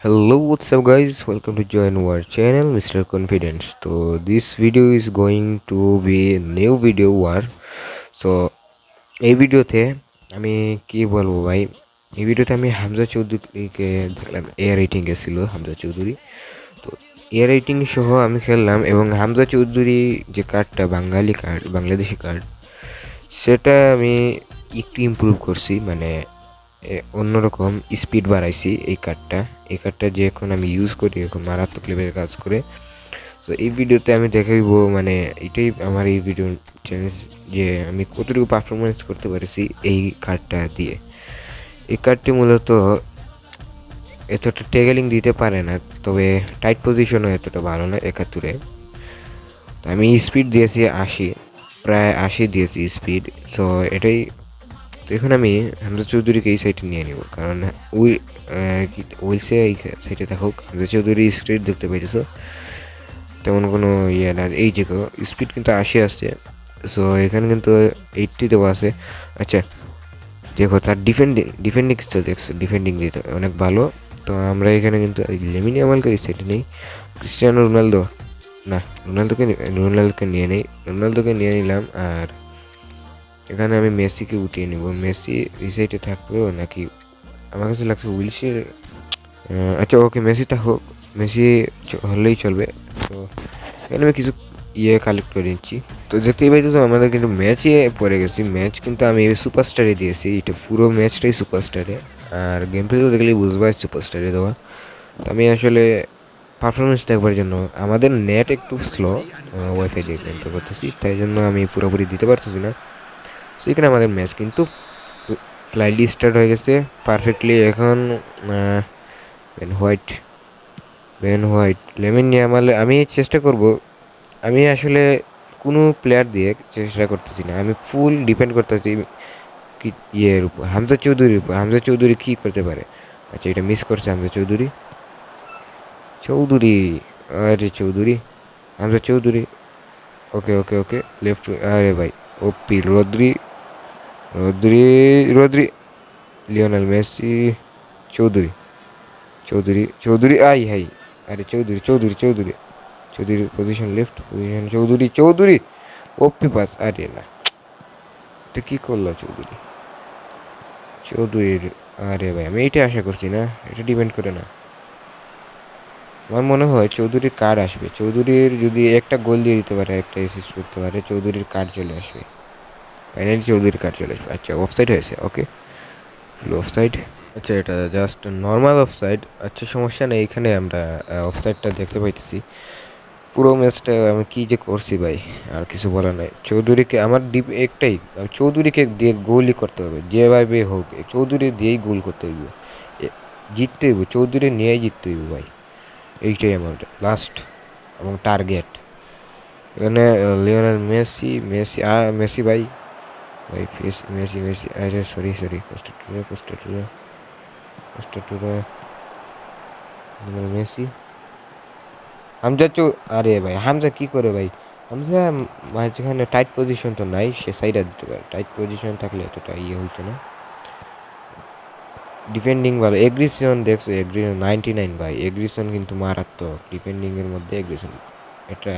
Hello, what's up, guys? Welcome to join our channel, Mr. Confidence. So this video is going to be new video war. So এই ভিডিওতে আমি কি বলব ভাই এই ভিডিওতে আমি হামজা চৌধুরীকে দেখলাম এয়ার রেটিং ছিল হামজা চৌধুরী তো এয়ার রেটিং সহ আমি খেললাম এবং হামজা চৌধুরী যে কার্ডটা বাঙালি কার্ড বাংলাদেশি কার্ড সেটা আমি একটু ইমপ্রুভ করছি মানে এ, অন্যরকম স্পিড বাড়াইছি এই কার্ডটা এই কার্ডটা যে এখন আমি ইউজ করি, এখন মারাত্মক লেভেলে কাজ করে। সো এই ভিডিওতে আমি দেখাইব মানে এটাই আমার এই ভিডিও চ্যালেঞ্জ যে আমি কতটুকু পারফরমেন্স করতে পারছি এই কার্ডটা দিয়ে। এই কার্ডটি মূলত এতটা টেগেলিং দিতে পারে না, তবে টাইট পজিশনও এতটা ভালো না একাত্তরে। তো আমি স্পিড দিয়েছি আশি, প্রায় আশি দিয়েছি স্পিড সো এটাই তো এখন আমি হামজা চৌধুরীকে এই সাইডে নিয়ে নিব। কারণ ওই ওইলসে এই সাইডে থাকুক, হামজা চৌধুরী স্ক্রিট দেখতে পাইতেছো। তেমন কোনো ইয়ে না, এই যে স্পিড কিন্তু আশি আসছে। সো এখানে কিন্তু এইটটি দেওয়া আছে। আচ্ছা দেখো, তার ডিফেন্ডিং ডিফেন্ডিং তো দেখছ ডিফেন্ডিং দিতে, অনেক ভালো। তো আমরা এখানে কিন্তু লেমিনি আমালকে এই সাইডে নেই। ক্রিস্টিয়ানো রোনালদো, না, রোনালদোকে রোনালদোকে নিয়ে নেই। রোনালদোকে নিয়ে নিলাম, আর এখানে আমি মেসিকে উঠিয়ে নিব। মেসি এই সাইডে থাকবেও নাকি? আমার কাছে লাগছে উইলসের আচ্ছা ওকে মেসিটা হোক। মেসি হলেই চলবে। তো এখানে আমি কিছু ইয়ে কালেক্ট করে নিচ্ছি। তো দেখতেই পাইতেছো, আমাদের কিন্তু ম্যাচে পড়ে গেছি। ম্যাচ কিন্তু আমি সুপারস্টারে দিয়েছি। এটা পুরো ম্যাচটাই সুপারস্টারে আর গেম প্লে তো দেখলেই বুঝবা সুপারস্টারে দেওয়া। তো আমি আসলে পারফরমেন্স দেখবার জন্য, আমাদের নেট একটু স্লো ওয়াইফাই দিয়ে গেমটা করতেছি। তাই জন্য আমি পুরোপুরি দিতে পারতেছি না। সো এখানে আমাদের ম্যাচ কিন্তু ফ্লাইটলি স্টার্ট হয়ে গেছে পারফেক্টলি এখন Ben White Ben White lemon নিয়ে আমার, আমি চেষ্টা করব, আমি আসলে কোনো প্লেয়ার দিয়ে চেষ্টা করতেছি না। আমি ফুল ডিপেন্ড করতেছি ইয়ের উপর, হামজা চৌধুরীর উপর। হামজা চৌধুরী কী করতে পারে? আচ্ছা এটা মিস করছে হামজা চৌধুরী। চৌধুরী, আরে Choudhury, Hamza Choudhury. Okay okay okay left আরে ভাই OP Rodri Rodri Rodri Lionel Messi Choudhury Choudhury Choudhury I হাই আরে Choudhury Choudhury Choudhury Choudhury position left position Choudhury Choudhury OP pass আরে না এটা কী করল চৌধুরী চৌধুরীর আরে ভাই আমি এইটা আশা করছি না এটা ডিপেন্ড করে না আমার মনে হয় চৌধুরীর কার্ড আসবে চৌধুরীর যদি একটা গোল দিয়ে দিতে পারে একটা অ্যাসিস্ট করতে পারে চৌধুরীর কার্ড চলে আসবে ফাইনালি চৌধুরীর কার্ড চলে। আসবে আচ্ছা অফসাইড হয়েছে ওকে ফুল অফসাইড আচ্ছা এটা জাস্ট নর্মাল অফসাইড আচ্ছা সমস্যা নেই, এখানে আমরা অফসাইডটা দেখতে পাইতেছি। পুরো ম্যাচটা আমি কী যে করছি ভাই, আর কিছু বলার নাই। চৌধুরীকে, আমার ডিপ একটাই চৌধুরীকে দিয়ে গোলই করতে হবে, যেভাবে হোক, চৌধুরী দিয়েই গোল করতে হইব। জিততে হইব, চৌধুরী নিয়েই জিততে হইব ভাই। এইটাই আমার লাস্ট এবং টার্গেট এখানে লিওনেল মেসি মেসি মেসি ভাই। ভাই ফেস মেসি মেসি আরে সরি সরি কষ্ট টুরে কষ্ট টুরে কষ্ট টুরে লিওনেল মেসি হামজা চৌ আরে ভাই হামজা কি করে ভাই? হামজা মাঝখানে টাইট পজিশন তো নাই, সে সাইডে দিতে পারে। টাইট পজিশন থাকলে এতটা ইয়ে হইতো না। ডিফেন্ডিং ভালো। এগ্রিসন দেখছ এগ্রিসন নাইনটি নাইন ভাই। এগ্রিসন কিন্তু মারাত্মক। ডিফেন্ডিংয়ের মধ্যে এগ্রিসন এটা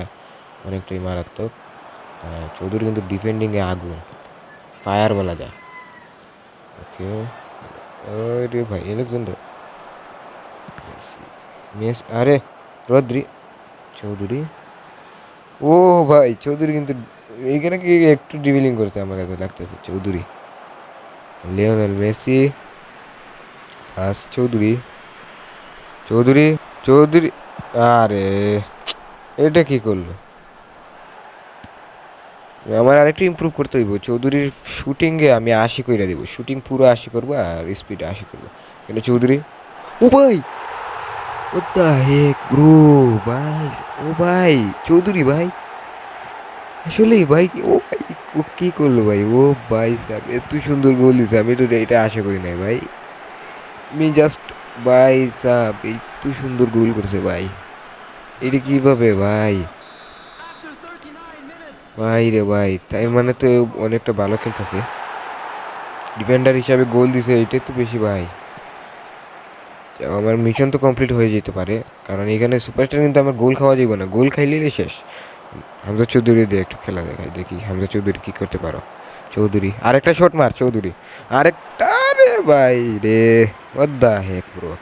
অনেকটাই মারাত্মক। চৌধুরী কিন্তু ডিফেন্ডিংয়ে আগুন। ফায়ার বলা যায়। ওকে আরে ভাই এলেকজান্ডার মেস আরে, রদ্রি, চৌধুরী। ও ভাই, চৌধুরী কিন্তু এইখানে কি একটু ড্রিবলিং করছে আমার কাছে লাগতেছে, Choudhury. Lionel Messi pass Choudhury. Choudhury Choudhury, আরে, এটা কি করল? আমার আরেকটু ইমপ্রুভ করতে হইব। চৌধুরীর শুটিংয়ে আমি আশি কইরা দেবো। শুটিং পুরো আশি করব আর স্পিড আশি করব। কিন্তু চৌধুরী? ও ভাই! ও হেক ব্রো ভাই, ও ভাই, চৌধুরী ভাই। আসলেই ভাই ও ভাই, ও কী করল ভাই? ও ভাই সাহেব, এত সুন্দর গোল দিছে আমি তো এটা আশা করি নাই ভাই। আমি জাস্ট ভাই সাহেব, এত সুন্দর গোল করছে ভাই। এটা কীভাবে ভাই? ভাই রে ভাই তাই মানে তো অনেকটা ভালো খেলতেছে। ডিফেন্ডার হিসাবে গোল দিছে, এটাই তো বেশি ভাই। আমার মিশন তো কমপ্লিট হয়ে যেতে পারে, কারণ এখানে সুপারস্টার কিন্তু আমার গোল খাওয়া যাবে না। গোল খাইলেই শেষ। হামজা চৌধুরী দিয়ে একটু খেলা দেখাই, দেখি হামজা চৌধুরী কী করতে পারো। চৌধুরী, আরেকটা শট মার, চৌধুরী। আরেকটা রে ভাই রে the heck bro?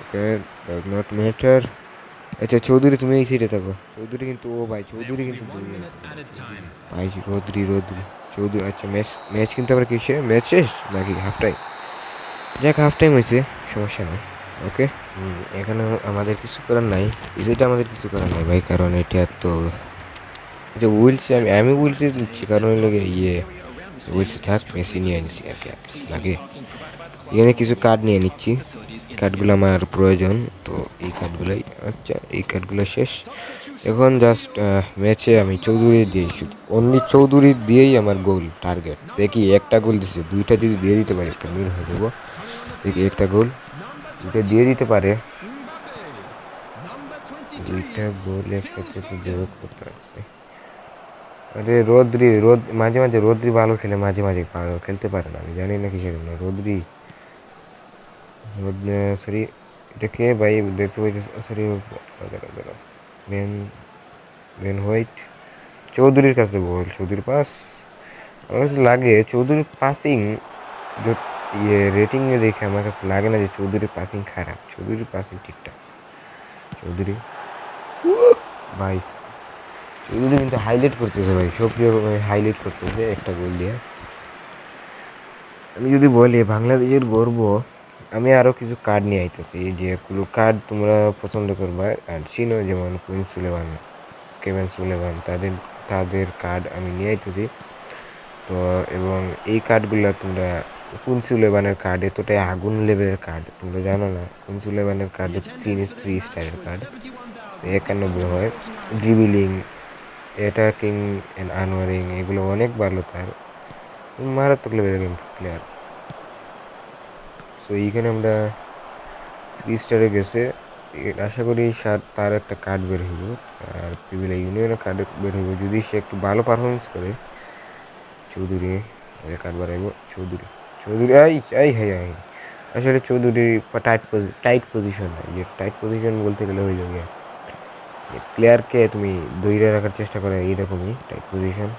Okay does not matter আচ্ছা চৌধুরী তুমি এই সাইডে থাকো। চৌধুরী কিন্তু ও ভাই চৌধুরী কিন্তু ভাই রোদ্রি রৌদ্রি। চৌধুরী আচ্ছা ম্যাচ ম্যাচ কিন্তু আবার কিসে? ম্যাচ শেষ? নাকি হাফ টাইম যাক হাফ টাইম হয়েছে সমস্যা নেই ওকে এখানে আমাদের কিছু করার নাই সেটা আমাদের কিছু করার নাই ভাই কারণ এটা তো আচ্ছা উইলসে আমি আমি উইলসে নিচ্ছি কারণ হলো ইয়ে উইলসে থাক মেসি নিয়ে নিচ্ছি আর কি নাকি? এখানে কিছু কার্ড নিয়ে নিচ্ছি। কার্ডগুলো আমার প্রয়োজন, তো এই কার্ডগুলোই আচ্ছা এই কার্ডগুলো শেষ। এখন জাস্ট ম্যাচে আমি চৌধুরী দিয়েই শুধু অনলি চৌধুরী দিয়েই আমার গোল টার্গেট দেখি, একটা গোল দিছে, দুইটা যদি দিয়ে দিতে পারি একটা মিল হয়ে যাব। দেখি, একটা গোল দুইটা দিয়ে দিতে পারে। দুইটা গোল একসাথে যোগ করতে পারছে। আরে, রোদ্রি, রোদ, মাঝে মাঝে রোদ্রি ভালো খেলে মাঝে মাঝে খেলতে পারে না, আমি জানি না কিসের জন্য। রোদ্রি সরি এটা কে ভাই দেখতে পাইছি সরি মেন মেন হোয়াইট চৌধুরীর কাছে বল চৌধুরীর পাস আমার কাছে লাগে চৌধুরীর পাসিং ইয়ে রেটিংয়ে দেখে আমার কাছে লাগে না যে চৌধুরীর পাসিং খারাপ চৌধুরীর পাসিং ঠিকঠাক চৌধুরী ভাই চৌধুরী কিন্তু হাইলাইট করতেছে ভাই সক্রিয় হাইলাইট করতেছে একটা গোল দিয়ে আমি যদি বলি বাংলাদেশের গর্ব আমি আরও কিছু কার্ড নিয়ে আইতেছি যেগুলো কার্ড তোমরা পছন্দ করবা, আর চিনো যেমন কুইন সুলেভান কেভেন সুলেভান তাদের তাদের কার্ড আমি নিয়ে আইতেছি। তো এবং এই কার্ডগুলো তোমরা কুইন সুলেভানের কার্ড এতটাই আগুন লেভেলের কার্ড তোমরা জানো না কুইন সুলেভানের কার্ড তিন থ্রি স্টারের কার্ড একানব্বই হয়। ড্রিবিলিং অ্যাটাকিং অ্যান্ড আনওয়ারিং এগুলো অনেক ভালো তার মারাত্মক লেভেলের প্লেয়ার সো এইখানে আমরা থ্রি স্টারে গেছে। আশা করি তার একটা কার্ড বের হইব। আর পিভিলা ইউনিয়নের কার্ড বের হইব। যদি সে একটু ভালো পারফরমেন্স করে, চৌধুরী কার্ড বাড়াইব চৌধুরী। চৌধুরী আই আই হাই আই আসলে চৌধুরী টাইট পজি টাইট পজিশন যে টাইট পজিশন বলতে গেলে হয়ে যাবে প্লেয়ারকে তুমি দইরে রাখার চেষ্টা করে এইরকমই টাইট পজিশন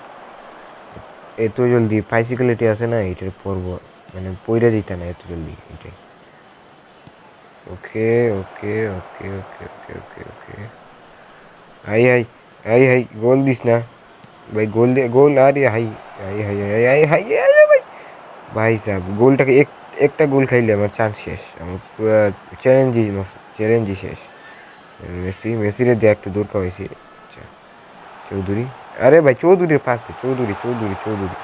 এত জলদি ফাইসিক্যালিটি আছে না, এটার পর্ব মানে পইরা দিতে না এত জলদি এটাই okay okay okay okay okay okay okay hi hi hi hi goal this না ভাই গোল দে গোল আরে hi hi hi hi hi hi hi ভাই ভাই সাহেব গোলটাকে এক একটা গোল খাইলে আমার চান্স শেষ আমার পুরো চ্যালেঞ্জই চ্যালেঞ্জই শেষ মেসি মেসিরে দিয়ে একটু দূর পাইছি আচ্ছা চৌধুরী আরে ভাই চৌধুরীর পাশ থেকে চৌধুরী চৌধুরী চৌধুরী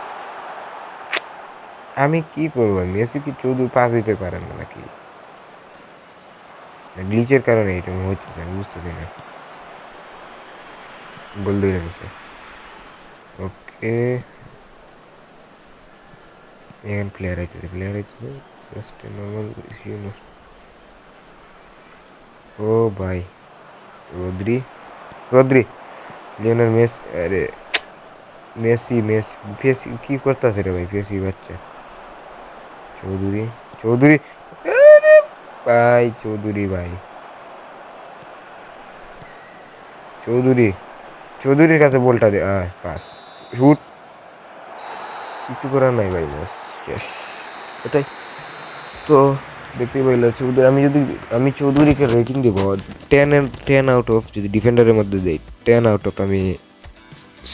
আমি কি করব? মেসি কি চৌধুরী পাস দিতে পারেন না নাকি? গ্লিচের কারণে এটা হইতেছে, আমি বুঝতেছি না। গোল দিয়ে গেছে ওকে। এখানে প্লেয়ার আইতেছে প্লেয়ার আইতেছে। জাস্ট নর্মাল ও ভাই, রোদ্রি। রোদ্রি লিওনার মেস, আরে, মেসি, মেস, ফেসি, কি করতেছে রে ভাই, ফেসি বাচ্চা? চৌধুরী চৌধুরী ভাই চৌধুরী ভাই। চৌধুরী, চৌধুরীর কাছে বলটা দে পাস শুট কিছু করার নাই ভাই, বাস, শেষ। এটাই। তো দেখতে পাইলে, চৌধুরী, আমি যদি, আমি চৌধুরীকে রেটিং দেবো টেন টেন আউট অফ যদি ডিফেন্ডারের মধ্যে দিই টেন আউট অফ আমি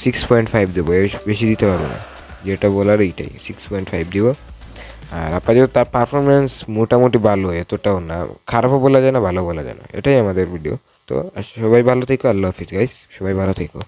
সিক্স পয়েন্ট ফাইভ দেবো বেশি দিতে পারব না। যেটা বলার এইটাই সিক্স পয়েন্ট ফাইভ দিব। আর আপাতত তার পারফরমেন্স মোটামুটি ভালো, এতটাও না। খারাপও বলা যায় না, ভালো বলা যায় না। এটাই আমাদের ভিডিও তো সবাই ভালো থেকো, আল্লাহ হাফিজ গাইস সবাই ভালো থেকো।